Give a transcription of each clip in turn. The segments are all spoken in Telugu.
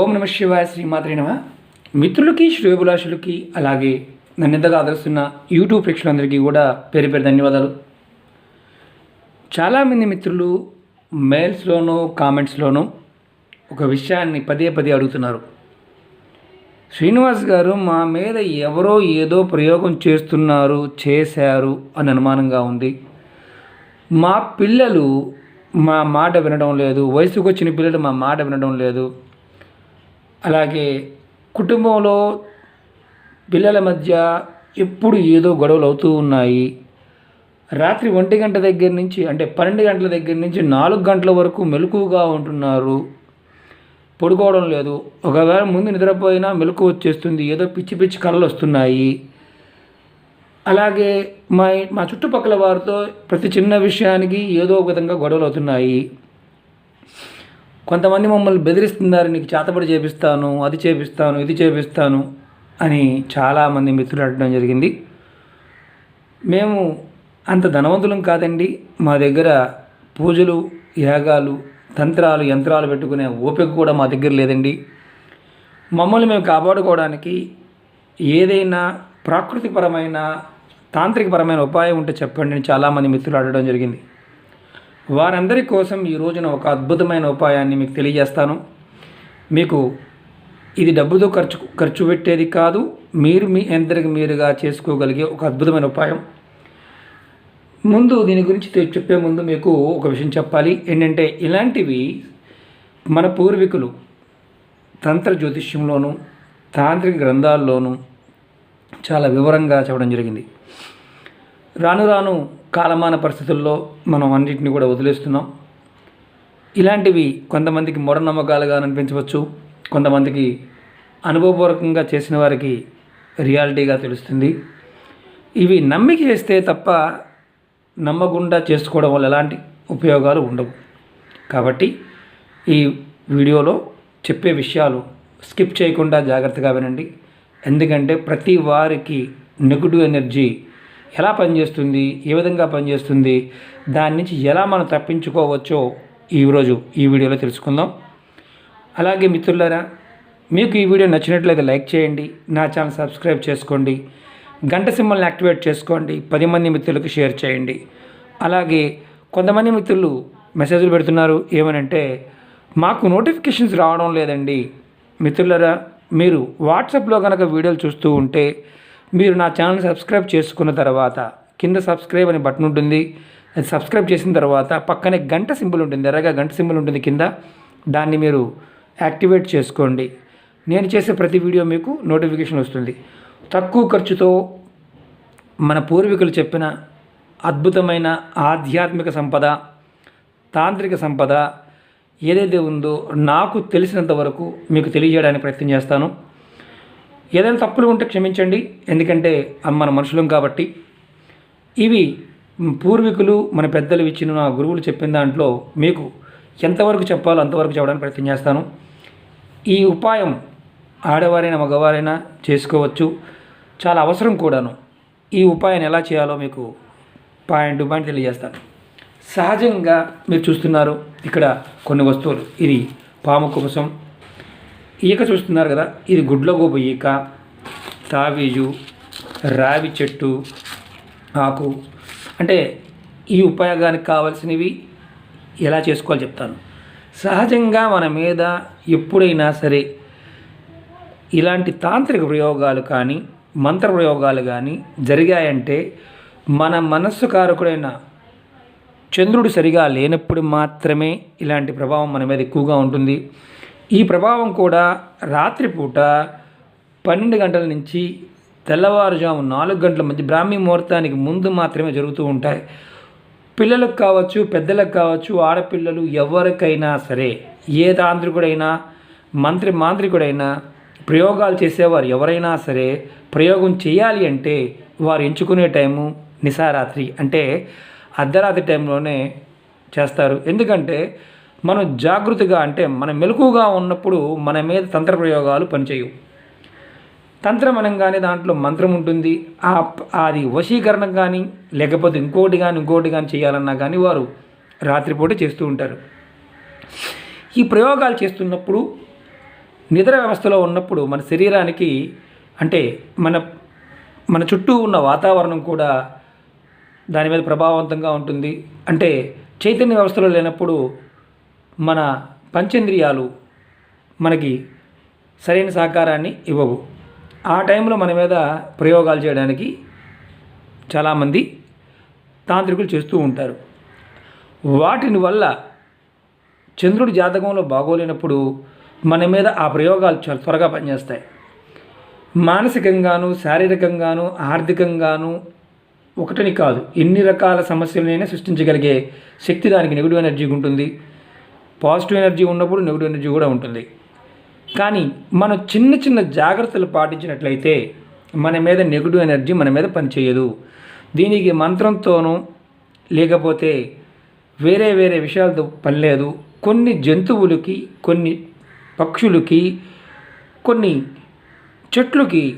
ఓం నమ శివాయ శ్రీమాత్రి నమ. మిత్రులకి శ్రేయోభిలాషులకి అలాగే నన్ను ఇంతగా ఆదరిస్తున్న యూట్యూబ్ ప్రేక్షకులందరికీ కూడా పేరు పేరు ధన్యవాదాలు. చాలామంది మిత్రులు మెయిల్స్లోనూ కామెంట్స్లోనూ ఒక విషయాన్ని పదే పదే అడుగుతున్నారు. శ్రీనివాస్ గారు మా మీద ఎవరో ఏదో ప్రయోగం చేస్తున్నారు చేశారు అని అనుమానంగా ఉంది. మా పిల్లలు మా మాట వినడం లేదు. వయసుకు వచ్చిన పిల్లలు మా మాట వినడం లేదు. అలాగే కుటుంబంలో పిల్లల మధ్య ఎప్పుడు ఏదో గొడవలు అవుతూ ఉన్నాయి. రాత్రి ఒంటి గంట దగ్గర నుంచి అంటే పన్నెండు గంటల దగ్గర నుంచి నాలుగు గంటల వరకు మెలకుగా ఉంటున్నారు. పడుకోవడం లేదు. ఒకవేళ ముందు నిద్రపోయినా మెలకు వచ్చేస్తుంది. ఏదో పిచ్చి పిచ్చి కళలు వస్తున్నాయి. అలాగే మా మా చుట్టుపక్కల వారితో ప్రతి చిన్న విషయానికి ఏదో ఒక విధంగా గొడవలు అవుతున్నాయి. కొంతమంది మమ్మల్ని బెదిరిస్తున్నారు నీకు చేతబడి చేపిస్తాను అది చేపిస్తాను ఇది చేపిస్తాను అని చాలామంది మిత్రులు అడగడం జరిగింది. మేము అంత ధనవంతులం కాదండి. మా దగ్గర పూజలు యాగాలు తంత్రాలు యంత్రాలు పెట్టుకునే ఓపిక కూడా మా దగ్గర లేదండి. మమ్మల్ని మేము కాపాడుకోవడానికి ఏదైనా ప్రాకృతికపరమైన తాంత్రికపరమైన ఉపాయం ఉంటే చెప్పండి అని చాలామంది మిత్రులు అడగడం జరిగింది. వారందరి కోసం ఈ రోజున ఒక అద్భుతమైన ఉపాయాన్ని మీకు తెలియజేస్తాను. మీకు ఇది డబ్బుతో ఖర్చు ఖర్చు పెట్టేది కాదు మీరు మీ అందరికి మీరుగా చేసుకోగలిగే ఒక అద్భుతమైన ఉపాయం. ముందు దీని గురించి చెప్పే ముందు మీకు ఒక విషయం చెప్పాలి. ఏంటంటే ఇలాంటివి మన పూర్వీకులు తంత్ర జ్యోతిష్యంలోనూ తాంత్రిక గ్రంథాల్లోనూ చాలా వివరంగా చెప్పడం జరిగింది. రాను రాను కాలమాన పరిస్థితుల్లో మనం అన్నింటినీ కూడా వదిలేస్తున్నాం. ఇలాంటివి కొంతమందికి మూఢనమ్మకాలుగా అనిపించవచ్చు. కొంతమందికి అనుభవపూర్వకంగా చేసిన వారికి రియాలిటీగా తెలుస్తుంది. ఇవి నమ్మిక చేస్తే తప్ప నమ్మకుండా చేసుకోవడం వల్ల ఎలాంటి ఉపయోగాలు ఉండవు. కాబట్టి ఈ వీడియోలో చెప్పే విషయాలు స్కిప్ చేయకుండా జాగ్రత్తగా వినండి. ఎందుకంటే ప్రతి వారికి నెగిటివ్ ఎనర్జీ ఎలా పనిచేస్తుంది? ఏ విధంగా పనిచేస్తుంది? దాని నుంచి ఎలా మనం తప్పించుకోవచ్చో ఈరోజు ఈ వీడియోలో తెలుసుకుందాం. అలాగే మిత్రులారా మీకు ఈ వీడియో నచ్చినట్లయితే లైక్ చేయండి నా ఛానల్ సబ్స్క్రైబ్ చేసుకోండి గంట సింబల్ని యాక్టివేట్ చేసుకోండి పది మంది మిత్రులకు షేర్ చేయండి. అలాగే కొంతమంది మిత్రులు మెసేజ్లు పెడుతున్నారు ఏమనంటే మాకు నోటిఫికేషన్స్ రావడం లేదండి. మిత్రులరా మీరు వాట్సాప్లో కనుక వీడియోలు చూస్తూ ఉంటే మీరు నా ఛానల్ సబ్స్క్రైబ్ చేసుకున్న తర్వాత కింద సబ్స్క్రైబ్ అనే బటన్ ఉంటుంది. అది సబ్స్క్రైబ్ చేసిన తర్వాత పక్కనే గంట సింబల్ ఉంటుంది. ఎర్రగా గంట సింబల్ ఉంటుంది కింద. దాన్ని మీరు యాక్టివేట్ చేసుకోండి. నేను చేసే ప్రతి వీడియో మీకు నోటిఫికేషన్ వస్తుంది. తక్కువ ఖర్చుతో మన పూర్వీకులు చెప్పిన అద్భుతమైన ఆధ్యాత్మిక సంపద తాంత్రిక సంపద ఏదైతే ఉందో నాకు తెలిసినంత వరకు మీకు తెలియజేయడానికి ప్రయత్నం చేస్తాను. ఏదైనా తప్పులు ఉంటే క్షమించండి ఎందుకంటే మన మనుషులం కాబట్టి. ఇవి పూర్వీకులు మన పెద్దలు ఇచ్చిన నా గురువులు చెప్పిన దాంట్లో మీకు ఎంతవరకు చెప్పాలో అంతవరకు చెప్పడానికి ప్రయత్నం చేస్తాను. ఈ ఉపాయం ఆడవారైనా మగవారైనా చేసుకోవచ్చు. చాలా అవసరం కూడాను. ఈ ఉపాయాన్ని ఎలా చేయాలో మీకు పాయింట్ టు పాయింట్ తెలియజేస్తాను. సహజంగా మీరు చూస్తున్నారు ఇక్కడ కొన్ని వస్తువులు. ఇది పాము కోసం ఈక చూస్తున్నారు కదా ఇది గుడ్లగోబు ఈక తావీజు రావి చెట్టు ఆకు. అంటే ఈ ఉపయోగానికి కావాల్సినవి ఎలా చేసుకోవాలో చెప్తాను. సహజంగా మన మీద ఎప్పుడైనా సరే ఇలాంటి తాంత్రిక ప్రయోగాలు కానీ మంత్ర ప్రయోగాలు కానీ జరిగాయంటే మన మనస్సు కారకుడైన చంద్రుడు సరిగా లేనప్పుడు మాత్రమే ఇలాంటి ప్రభావం మన మీద ఎక్కువగా ఉంటుంది. ఈ ప్రభావం కూడా రాత్రిపూట పన్నెండు గంటల నుంచి తెల్లవారుజాము నాలుగు గంటల మధ్య బ్రాహ్మీ ముహూర్తానికి ముందు మాత్రమే జరుగుతూ ఉంటాయి. పిల్లలకు కావచ్చు పెద్దలకు కావచ్చు ఆడపిల్లలు ఎవరికైనా సరే ఏ తాంత్రికుడైనా మంత్రి మాంత్రికుడైనా ప్రయోగాలు చేసేవారు ఎవరైనా సరే ప్రయోగం చేయాలి అంటే వారు ఎంచుకునే టైము నిశారాత్రి అంటే అర్ధరాత్రి టైంలోనే చేస్తారు. ఎందుకంటే మనం జాగృతిగా అంటే మనం మెలకుగా ఉన్నప్పుడు మన మీద తంత్ర ప్రయోగాలు పనిచేయవు. తంత్రం అనగానే దాంట్లో మంత్రం ఉంటుంది. ఆ అది వశీకరణం కానీ లేకపోతే ఇంకోటి కానీ ఇంకోటి కానీ చేయాలన్నా కానీ వారు రాత్రిపూట చేస్తూ ఉంటారు. ఈ ప్రయోగాలు చేస్తున్నప్పుడు నిద్ర వ్యవస్థలో ఉన్నప్పుడు మన శరీరానికి అంటే మన మన చుట్టూ ఉన్న వాతావరణం కూడా దాని మీద ప్రభావవంతంగా ఉంటుంది. అంటే చైతన్య వ్యవస్థలో లేనప్పుడు మన పంచేంద్రియాలు మనకి సరైన సహకారాన్ని ఇవ్వవు. ఆ టైంలో మన మీద ప్రయోగాలు చేయడానికి చాలామంది తాంత్రికులు చేస్తూ ఉంటారు. వాటిని వల్ల చంద్రుడి జాతకంలో బాగోలేనప్పుడు మన మీద ఆ ప్రయోగాలు చాలా త్వరగా పనిచేస్తాయి. మానసికంగాను శారీరకంగాను ఆర్థికంగాను ఒకటని కాదు. ఎన్ని రకాల సమస్యలనైనా సృష్టించగలిగే శక్తి దానికి నెగిటివ్ ఎనర్జీకి ఉంటుంది. పాజిటివ్ ఎనర్జీ ఉన్నప్పుడు నెగిటివ్ ఎనర్జీ కూడా ఉంటుంది. కానీ మనం చిన్న చిన్న జాగ్రత్తలు పాటించినట్లయితే మన మీద నెగిటివ్ ఎనర్జీ మన మీద పనిచేయదు. దీనికి మంత్రంతోనూ లేకపోతే వేరే వేరే విషయాలతో పని లేదు. కొన్ని జంతువులకి కొన్ని పక్షులకి కొన్ని చెట్లుకి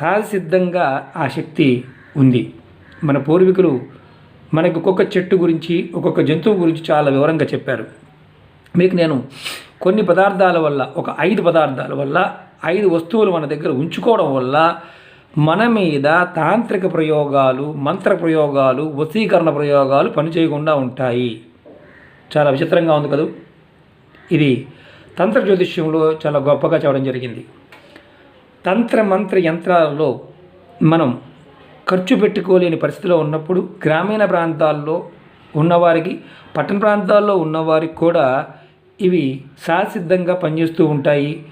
సహజసిద్ధంగా ఆ శక్తి ఉంది. మన పూర్వీకులు మనకు ఒక్కొక్క చెట్టు గురించి ఒక్కొక్క జంతువు గురించి చాలా వివరంగా చెప్పారు. మీకు నేను కొన్ని పదార్థాల వల్ల ఒక ఐదు పదార్థాల వల్ల ఐదు వస్తువులు మన దగ్గర ఉంచుకోవడం వల్ల మన మీద తాంత్రిక ప్రయోగాలు మంత్ర ప్రయోగాలు వశీకరణ ప్రయోగాలు పనిచేయకుండా ఉంటాయి. చాలా విచిత్రంగా ఉంది కదూ? ఇది తంత్ర జ్యోతిష్యంలో చాలా గొప్పగా చెప్పడం జరిగింది. తంత్ర మంత్ర యంత్రాలలో మనం ఖర్చు పెట్టుకోలేని పరిస్థితిలో ఉన్నప్పుడు గ్రామీణ ప్రాంతాల్లో ఉన్నవారికి పట్టణ ప్రాంతాల్లో ఉన్నవారికి కూడా ఇవి సహసిద్ధంగా పనిచేస్తూ ఉంటాయి.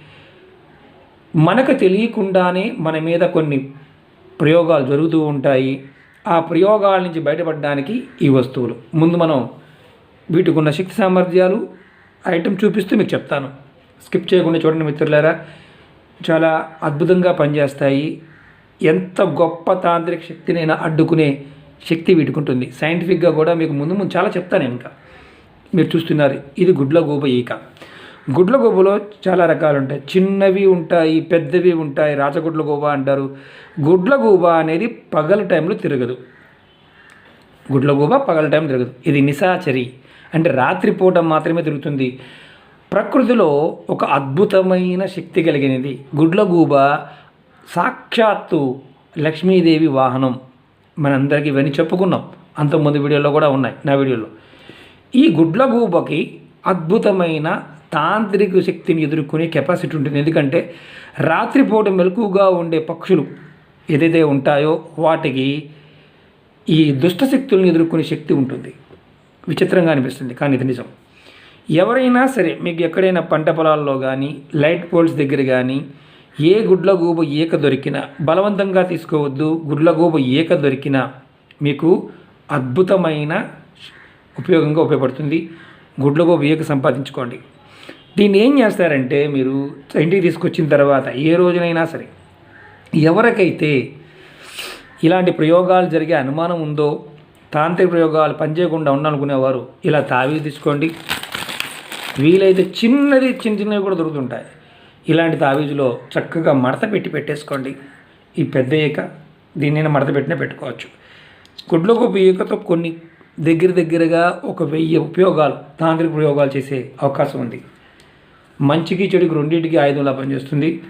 మనకు తెలియకుండానే మన మీద కొన్ని ప్రయోగాలు జరుగుతూ ఉంటాయి. ఆ ప్రయోగాల నుంచి బయటపడడానికి ఈ వస్తువులు. ముందు మనం వీటికి ఉన్న శక్తి సామర్థ్యాలు ఐటెం చూపిస్తూ మీకు చెప్తాను. స్కిప్ చేయకుండా చూడండి మిత్రులారా. చాలా అద్భుతంగా పనిచేస్తాయి. ఎంత గొప్ప తాంత్రిక శక్తినైనా అడ్డుకునే శక్తి వీటికి ఉంటుంది. సైంటిఫిక్గా కూడా మీకు ముందు ముందు చాలా చెప్తాను ఇంకా. మీరు చూస్తున్నారు. ఇది గుడ్లగూబ ఈక. గుడ్లగూబలో చాలా రకాలు ఉంటాయి చిన్నవి ఉంటాయి పెద్దవి ఉంటాయి. రాచగుడ్లగూబ అంటారు. గుడ్లగూబ అనేది పగల టైంలో తిరగదు. గుడ్లగూబ పగల టైం తిరగదు. ఇది నిశాచరి. అంటే రాత్రిపూట మాత్రమే తిరుగుతుంది. ప్రకృతిలో ఒక అద్భుతమైన శక్తి కలిగినది. గుడ్లగూబ సాక్షాత్తు లక్ష్మీదేవి వాహనం. మనందరికీ ఇవన్నీ చెప్పుకున్నాం. అంతకుముందు వీడియోలో కూడా ఉన్నాయి. నా వీడియోలో. ఈ గుడ్లగూబకి అద్భుతమైన తాంత్రిక శక్తిని ఎదుర్కొనే కెపాసిటీ ఉంటుంది. ఎందుకంటే రాత్రిపూట మెలకుగా ఉండే పక్షులు ఏదైతే ఉంటాయో వాటికి ఈ దుష్టశక్తులను ఎదుర్కొనే శక్తి ఉంటుంది. విచిత్రంగా అనిపిస్తుంది కానీ ఇది నిజం. ఎవరైనా సరే మీకు ఎక్కడైనా పంట పొలాల్లో కానీ లైట్ పోల్స్ దగ్గర కానీ ఏ గుడ్లగూబ ఈక దొరికినా బలవంతంగా తీసుకోవద్దు. గుడ్లగూబ ఈక దొరికినా మీకు అద్భుతమైన ఉపయోగంగా ఉపయోగపడుతుంది. గుడ్లగూబ ఈక సంపాదించుకోండి. దీన్ని ఏం చేస్తారంటే మీరు ఇంటికి తీసుకొచ్చిన తర్వాత ఏ రోజునైనా సరే ఎవరికైతే ఇలాంటి ప్రయోగాలు జరిగే అనుమానం ఉందో తాంత్రిక ప్రయోగాలు పనిచేయకుండా ఉండాలనుకునేవారు ఇలా తావీ తీసుకోండి. వీలైతే చిన్నది చిన్న చిన్నవి కూడా దొరుకుతుంటాయి. ఇలాంటి తావీజులో చక్కగా మడత పెట్టి పెట్టేసుకోండి. ఈ పెద్ద ఈక దీన్ని మడత పెట్టినా పెట్టుకోవచ్చు. గుడ్లకు ఈకతో కొన్ని దగ్గర దగ్గరగా ఒక వెయ్యి ఉపయోగాలు తాంత్రిక ప్రయోగాలు చేసే అవకాశం ఉంది. మంచికి చెడుకు రెండింటికి ఆయుధంలా పనిచేస్తుంది.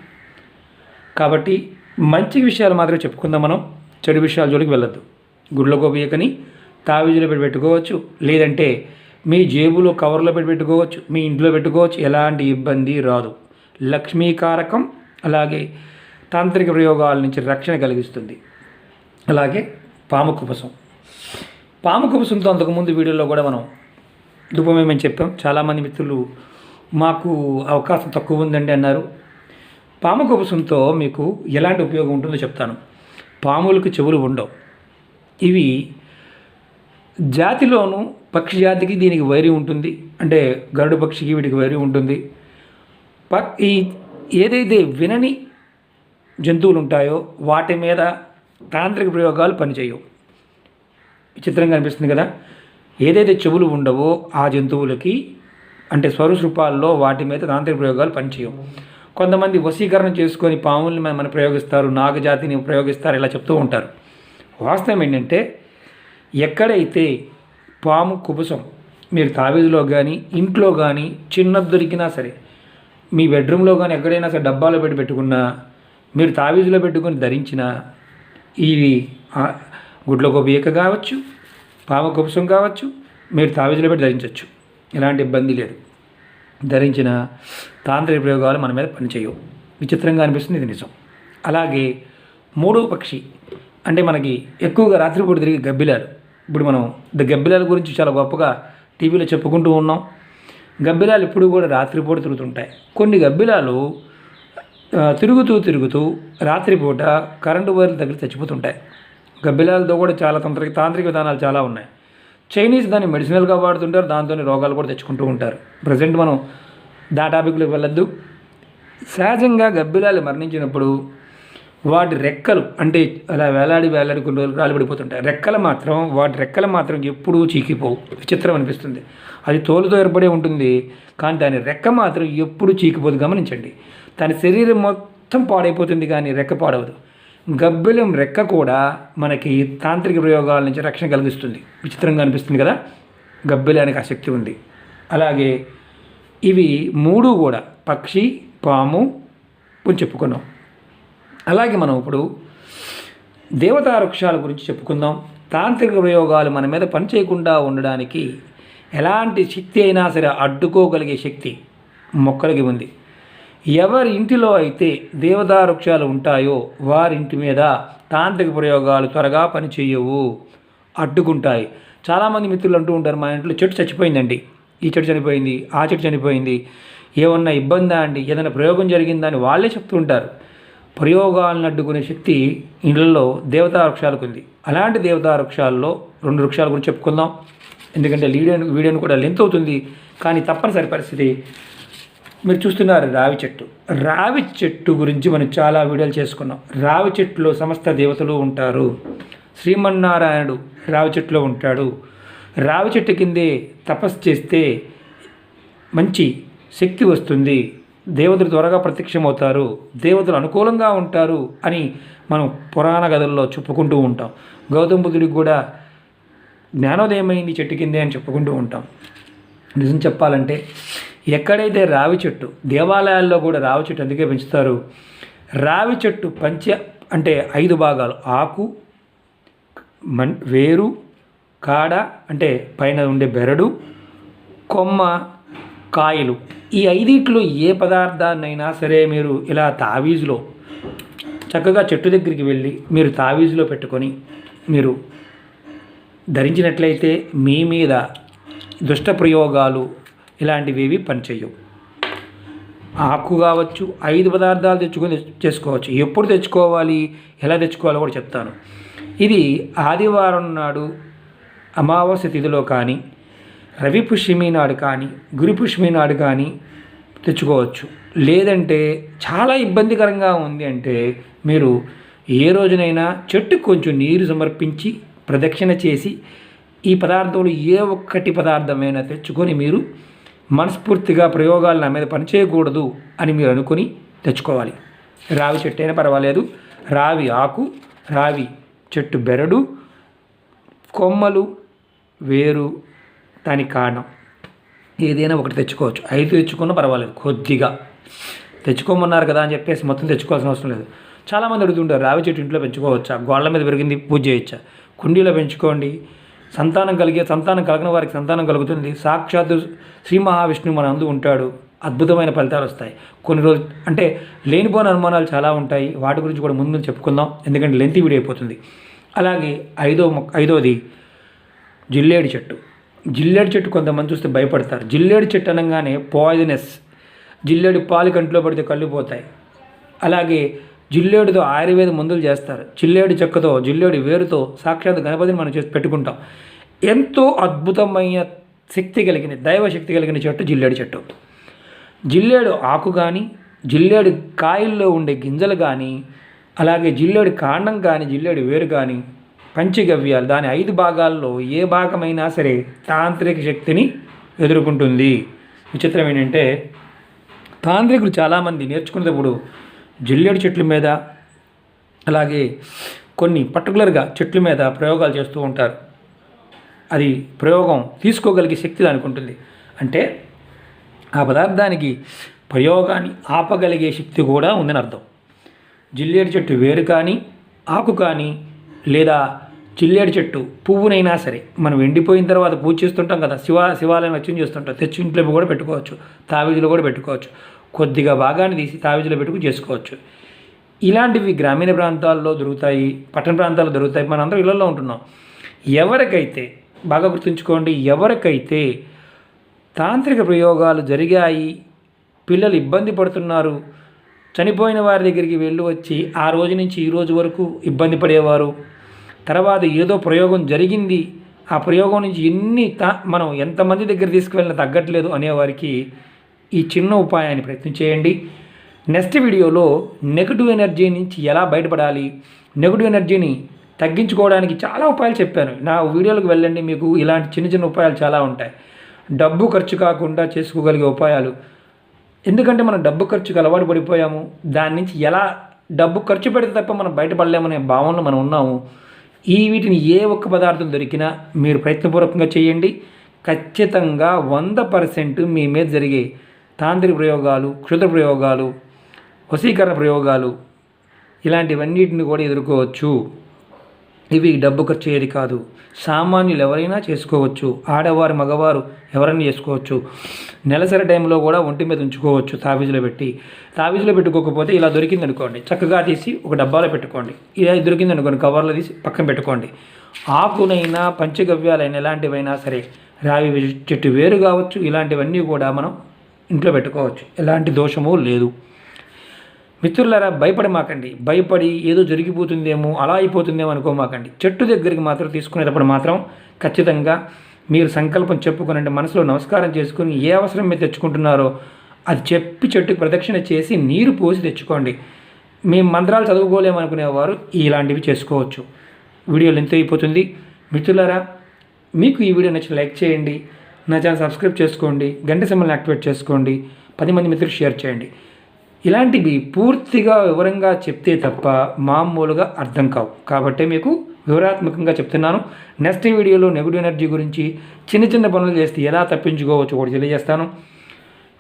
కాబట్టి మంచి విషయాలు మాత్రమే చెప్పుకుందాం మనం. చెడు విషయాల జోలికి వెళ్ళొద్దు. గుడ్లగోప ఈకని తావీజులో పెట్టి పెట్టుకోవచ్చు. లేదంటే మీ జేబులో కవర్లో పెట్టి పెట్టుకోవచ్చు. మీ ఇంట్లో పెట్టుకోవచ్చు. ఎలాంటి ఇబ్బంది రాదు. లక్ష్మీకారకం అలాగే తాంత్రిక ప్రయోగాల నుంచి రక్షణ కలిగిస్తుంది. అలాగే పాము కుపసం పాము కుపసంతో అంతకుముందు వీడియోలో కూడా మనం దుబ్బమేమని చెప్పాం. చాలామంది మిత్రులు మాకు అవకాశం తక్కువ ఉందండి అన్నారు. పాము కుపసంతో మీకు ఎలాంటి ఉపయోగం ఉంటుందో చెప్తాను. పాములకు చెవులు ఉండవు. ఇవి జాతిలోను పక్షి జాతికి దీనికి వైరి ఉంటుంది. అంటే గరుడు పక్షికి వీటికి వైరి ఉంటుంది. ప ఈ ఏదైతే వినని జంతువులు ఉంటాయో వాటి మీద తాంత్రిక ప్రయోగాలు పనిచేయవు. విచిత్రంగా అనిపిస్తుంది కదా. ఏదైతే చెవులు ఉండవో ఆ జంతువులకి అంటే స్వరూపాల్లో వాటి మీద తాంత్రిక ప్రయోగాలు పనిచేయవు. కొంతమంది వశీకరణ చేసుకొని పాముల్ని మన ప్రయోగిస్తారు నాగజాతిని ప్రయోగిస్తారు ఇలా చెప్తూ ఉంటారు. వాస్తవం ఏంటంటే ఎక్కడైతే పాము కుబుసం మీరు తావీజులో కానీ ఇంట్లో కానీ చిన్నది దొరికినా సరే మీ బెడ్రూమ్లో కానీ ఎక్కడైనా సరే డబ్బాలో పెట్టి పెట్టుకున్నా మీరు తావీజులో పెట్టుకొని ధరించిన ఇవి ఆ, గుడ్ల గోపియక కావచ్చు పామ కుపసం కావచ్చు మీరు తావీజులో పెట్టి ధరించవచ్చు. ఎలాంటి ఇబ్బంది లేదు. ధరించిన తాంత్రిక ప్రయోగాలు మన మీద పనిచేయవు. విచిత్రంగా అనిపిస్తుంది ఇది నిజం. అలాగే మూడో పక్షి అంటే మనకి ఎక్కువగా రాత్రిపూట తిరిగి గబ్బిలాలు. ఇప్పుడు మనం ద గబ్బిలాల గురించి చాలా గొప్పగా టీవీలో చెప్పుకుంటూ ఉన్నాం. గబ్బిలాలు ఇప్పుడు కూడా రాత్రిపూట తిరుగుతుంటాయి. కొన్ని గబ్బిలాలు తిరుగుతూ తిరుగుతూ రాత్రిపూట కరెంటు వైర్లు దగ్గర చచ్చిపోతుంటాయి. గబ్బిలాలతో కూడా చాలా తంత్రిక తాంత్రిక విధానాలు చాలా ఉన్నాయి. చైనీస్ దాన్ని మెడిసినల్గా వాడుతుంటారు దాంతో రోగాలు కూడా తెచ్చుకుంటూ ఉంటారు. ప్రజెంట్ మనం దా టాపిక్లోకి వెళ్ళొద్దు. సహజంగా గబ్బిలాలు మరణించినప్పుడు వాటి రెక్కలు అంటే అలా వేలాడి వేలాడి కొన్ని రోజులు రాలిపడిపోతుంటాయి రెక్కలు మాత్రం వాటి రెక్కలు మాత్రం ఎప్పుడూ చీకిపోవు. విచిత్రం అనిపిస్తుంది. అది తోలుతో ఏర్పడే ఉంటుంది కానీ దాని రెక్క మాత్రం ఎప్పుడు చీకిపోదు. గమనించండి. దాని శరీరం మొత్తం పాడైపోతుంది కానీ రెక్క పాడవదు. గబ్బిలం రెక్క కూడా మనకి తాంత్రిక ప్రయోగాల నుంచి రక్షణ కలిగిస్తుంది. విచిత్రంగా అనిపిస్తుంది కదా? గబ్బిలానికి ఆ శక్తి ఉంది. అలాగే ఇవి మూడు కూడా పక్షి పాము అని చెప్పుకున్నాం. అలాగే మనం ఇప్పుడు దేవతా వృక్షాల గురించి చెప్పుకుందాం. తాంత్రిక ప్రయోగాలు మన మీద పనిచేయకుండా ఉండడానికి ఎలాంటి శక్తి అయినా సరే అడ్డుకోగలిగే శక్తి మొక్కలకి ఉంది. ఎవరి ఇంటిలో అయితే దేవతా వృక్షాలు ఉంటాయో వారి ఇంటి మీద తాంత్రిక ప్రయోగాలు త్వరగా పనిచేయవు అడ్డుకుంటాయి. చాలామంది మిత్రులు అంటూ ఉంటారు మా ఇంట్లో చెట్టు చచ్చిపోయిందండి. ఈ చెట్టు చనిపోయింది ఆ చెట్టు చనిపోయింది. ఏమన్నా ఇబ్బందా అండి? ఏదైనా ప్రయోగం జరిగిందా? అని వాళ్ళే చెప్తూ ఉంటారు. ప్రయోగాలను అడ్డుకునే శక్తి ఇళ్ళల్లో దేవతా వృక్షాలకు ఉంది. అలాంటి దేవతా వృక్షాల్లో రెండు వృక్షాల గురించి చెప్పుకుందాం. ఎందుకంటే వీడియో వీడియోని కూడా లెంత్ అవుతుంది. కానీ తప్పనిసరి పరిస్థితి మీరు చూస్తున్నారు రావి చెట్టు. రావి చెట్టు గురించి మనం చాలా వీడియోలు చేసుకున్నాం. రావి చెట్టులో సమస్త దేవతలు ఉంటారు. శ్రీమన్నారాయణుడు రావి చెట్టులో ఉంటాడు. రావి చెట్టు కిందే తపస్సు చేస్తే మంచి శక్తి వస్తుంది. దేవతలు త్వరగా ప్రత్యక్షమవుతారు. దేవతలు అనుకూలంగా ఉంటారు అని మనం పురాణ కథల్లో చెప్పుకుంటూ ఉంటాం. గౌతమ బుద్ధుడికి కూడా జ్ఞానోదయమైంది చెట్టు కిందే అని చెప్పుకుంటూ ఉంటాం. నిజం చెప్పాలంటే ఎక్కడైతే రావి చెట్టు దేవాలయాల్లో కూడా రావి చెట్టు అందుకే పెంచుతారు? రావి చెట్టు పంచ అంటే ఐదు భాగాలు. ఆకు మన్ వేరు కాడ అంటే పైన ఉండే బెరడు కొమ్మ కాయలు. ఈ ఐదిట్లో ఏ పదార్థాన్నైనా సరే మీరు ఇలా తావీజులో చక్కగా చెట్టు దగ్గరికి వెళ్ళి మీరు తావీజులో పెట్టుకొని మీరు ధరించినట్లయితే మీ మీద దుష్ట ప్రయోగాలు ఇలాంటివి పనిచేయవు. ఆకు కావచ్చు ఐదు పదార్థాలు తెచ్చుకొని చేసుకోవచ్చు. ఎప్పుడు తెచ్చుకోవాలి ఎలా తెచ్చుకోవాలో కూడా చెప్తాను. ఇది ఆదివారం నాడు అమావాస్య తిథిలో కానీ రవి పుష్యమి నాడు కానీ గురు పుష్యమి నాడు కానీ తెచ్చుకోవచ్చు. లేదంటే చాలా ఇబ్బందికరంగా ఉంది అంటే మీరు ఏ రోజునైనా చెట్టు కొంచెం నీరు సమర్పించి ప్రదక్షిణ చేసి ఈ పదార్థంలో ఏ ఒక్కటి పదార్థమైనా తెచ్చుకొని మీరు మనస్ఫూర్తిగా ప్రయోగాలు నా మీద పనిచేయకూడదు అని మీరు అనుకుని తెచ్చుకోవాలి. రావి చెట్టు అయినా పర్వాలేదు. రావి ఆకు రావి చెట్టు బెరడు కొమ్మలు వేరు దానికి కారణం. ఏదైనా ఒకటి తెచ్చుకోవచ్చు. ఐదు తెచ్చుకున్నా పర్వాలేదు. కొద్దిగా. తెచ్చుకోమన్నారు కదా అని చెప్పేసి మొత్తం తెచ్చుకోవాల్సిన అవసరం లేదు. చాలామంది అడుగుతుంటారు రావి చెట్టు ఇంట్లో పెంచుకోవచ్చా? గోళ్ళ మీద పెరిగింది పూజ చేయొచ్చా? కుండీలో పెంచుకోండి. సంతానం కలిగే సంతానం కలిగిన వారికి సంతానం కలుగుతుంది. సాక్షాత్తు శ్రీ మహావిష్ణువు మన అందు ఉంటాడు. అద్భుతమైన ఫలితాలు వస్తాయి. కొన్ని రోజులు అంటే లేనిపోని అనుమానాలు చాలా ఉంటాయి. వాటి గురించి కూడా ముందు చెప్పుకుందాం. ఎందుకంటే లెంతి వీడియో అయిపోతుంది. అలాగే ఐదో ఐదోది జిల్లేడు చెట్టు. జిల్లేడు చెట్టు కొంతమంది చూస్తే భయపడతారు. జిల్లేడు చెట్టు అనగానే పాయిజనస్ జిల్లేడు పాలు కంట్లో పడితే కళ్ళు పోతాయి. అలాగే జిల్లేడుతో ఆయుర్వేద మందులు చేస్తారు. జిల్లేడు చెక్కతో జిల్లేడు వేరుతో సాక్షాత్ గణపతిని మనం చేసి పెట్టుకుంటాం. ఎంతో అద్భుతమైన శక్తి కలిగిన దైవ శక్తి కలిగిన చెట్టు జిల్లేడు చెట్టు. జిల్లేడు ఆకు కానీ జిల్లేడు కాయల్లో ఉండే గింజలు కానీ అలాగే జిల్లేడు కాండం కానీ జిల్లేడు వేరు కానీ పంచగవ్యాలు దాని ఐదు భాగాల్లో ఏ భాగమైనా సరే తాంత్రిక శక్తిని ఎదుర్కొంటుంది. విచిత్రం ఏంటంటే తాంత్రికులు చాలామంది నేర్చుకునేటప్పుడు జిల్లేడు చెట్ల మీద అలాగే కొన్ని పర్టికులర్గా చెట్ల మీద ప్రయోగాలు చేస్తూ ఉంటారు. అది ప్రయోగం తీసుకోగలిగే శక్తి దానికి ఉంటుంది. అంటే ఆ పదార్థానికి ప్రయోగాన్ని ఆపగలిగే శక్తి కూడా ఉందని అర్థం. జిల్లేడు చెట్టు వేరు కానీ ఆకు కానీ లేదా జిల్లేడు చెట్టు పువ్వునైనా సరే మనం ఎండిపోయిన తర్వాత పూజ చేస్తుంటాం కదా శివ శివాలయం వచ్చి చేస్తుంటాం తెచ్చి ఇంట్లో కూడా పెట్టుకోవచ్చు తావిజులో కూడా పెట్టుకోవచ్చు. కొద్దిగా భాగాన్ని తీసి తావిజులో పెట్టుకుని చేసుకోవచ్చు. ఇలాంటివి గ్రామీణ ప్రాంతాల్లో దొరుకుతాయి పట్టణ ప్రాంతాల్లో దొరుకుతాయి. మనం అందరం ఇళ్ళలో ఉంటున్నాం. ఎవరికైతే బాగా గుర్తుంచుకోండి ఎవరికైతే తాంత్రిక ప్రయోగాలు జరిగాయి పిల్లలు ఇబ్బంది పడుతున్నారు చనిపోయిన వారి దగ్గరికి వెళ్ళి వచ్చి ఆ రోజు నుంచి ఈ రోజు వరకు ఇబ్బంది పడేవారు. తర్వాత ఏదో ప్రయోగం జరిగింది. ఆ ప్రయోగం నుంచి ఎన్ని తా మనం ఎంతమంది దగ్గర తీసుకువెళ్ళినా తగ్గట్లేదు అనేవారికి ఈ చిన్న ఉపాయాన్ని ప్రయత్నం చేయండి. నెక్స్ట్ వీడియోలో నెగటివ్ ఎనర్జీ నుంచి ఎలా బయటపడాలి నెగటివ్ ఎనర్జీని తగ్గించుకోవడానికి చాలా ఉపాయాలు చెప్పాను. నా వీడియోలకు వెళ్ళండి మీకు ఇలాంటి చిన్న చిన్న ఉపాయాలు చాలా ఉంటాయి. డబ్బు ఖర్చు కాకుండా చేసుకోగలిగే ఉపాయాలు. ఎందుకంటే మనం డబ్బు ఖర్చుకు అలవాటు పడిపోయాము. దాని నుంచి ఎలా డబ్బు ఖర్చు పెడితే తప్ప మనం బయటపడలేమనే భావనలో మనం ఉన్నాము. ఈ వీటిని ఏ ఒక్క పదార్థం దొరికినా మీరు ప్రయత్నపూర్వకంగా చేయండి. ఖచ్చితంగా వంద పర్సెంట్ మీ మీద జరిగే తాంత్రిక ప్రయోగాలు క్షుద్ర ప్రయోగాలు వశీకరణ ప్రయోగాలు ఇలాంటివన్నిటిని కూడా ఎదుర్కోవచ్చు. ఇవి డబ్బు ఖర్చు ఏది కాదు. సామాన్యులు ఎవరైనా చేసుకోవచ్చు. ఆడవారు మగవారు ఎవరైనా చేసుకోవచ్చు. నెలసరి టైంలో కూడా ఒంటి మీద ఉంచుకోవచ్చు తావీజులో పెట్టి. తావీజులో పెట్టుకోకపోతే ఇలా దొరికింది అనుకోండి చక్కగా తీసి ఒక డబ్బాలో పెట్టుకోండి. ఇలా దొరికింది అనుకోండి కవర్లో తీసి పక్కన పెట్టుకోండి. ఆకునైనా పంచగవ్యాలైనా ఎలాంటివైనా సరే రావి చెట్టు వేరు కావచ్చు. ఇలాంటివన్నీ కూడా మనం ఇంట్లో పెట్టుకోవచ్చు. ఎలాంటి దోషము లేదు. మిత్రులారా భయపడమాకండి భయపడి ఏదో జరిగిపోతుందేమో అలా అయిపోతుందేమో అనుకోమాకండి. చెట్టు దగ్గరికి మాత్రం తీసుకునేటప్పుడు మాత్రం ఖచ్చితంగా మీరు సంకల్పం చెప్పుకునండి మనసులో నమస్కారం చేసుకుని ఏ అవసరం మీరు తెచ్చుకుంటున్నారో అది చెప్పి చెట్టుకు ప్రదక్షిణ చేసి నీరు పోసి తెచ్చుకోండి. మేము మంత్రాలు చదువుకోలేమనుకునేవారు ఇలాంటివి చేసుకోవచ్చు. వీడియోలు ఎంత అయిపోతుంది. మిత్రులారా మీకు ఈ వీడియో నచ్చిన లైక్ చేయండి. నా ఛానల్ సబ్స్క్రైబ్ చేసుకోండి గంట సింబల్ని యాక్టివేట్ చేసుకోండి పది మంది మిత్రులు షేర్ చేయండి. ఇలాంటివి పూర్తిగా వివరంగా చెప్తే తప్ప మామూలుగా అర్థం కావు. కాబట్టే మీకు వివరాత్మకంగా చెప్తున్నాను. నెక్స్ట్ వీడియోలో నెగిటివ్ ఎనర్జీ గురించి చిన్న చిన్న పనులు చేస్తే ఎలా తప్పించుకోవచ్చు కూడా తెలియజేస్తాను.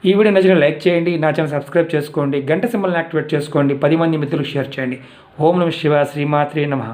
ఈ వీడియో నచ్చిన లైక్ చేయండి నా ఛానల్ సబ్స్క్రైబ్ చేసుకోండి గంట సింబల్ని యాక్టివేట్ చేసుకోండి పది మంది మిత్రులకు షేర్ చేయండి. ఓం నమ శివ శ్రీమాత్రే నమ.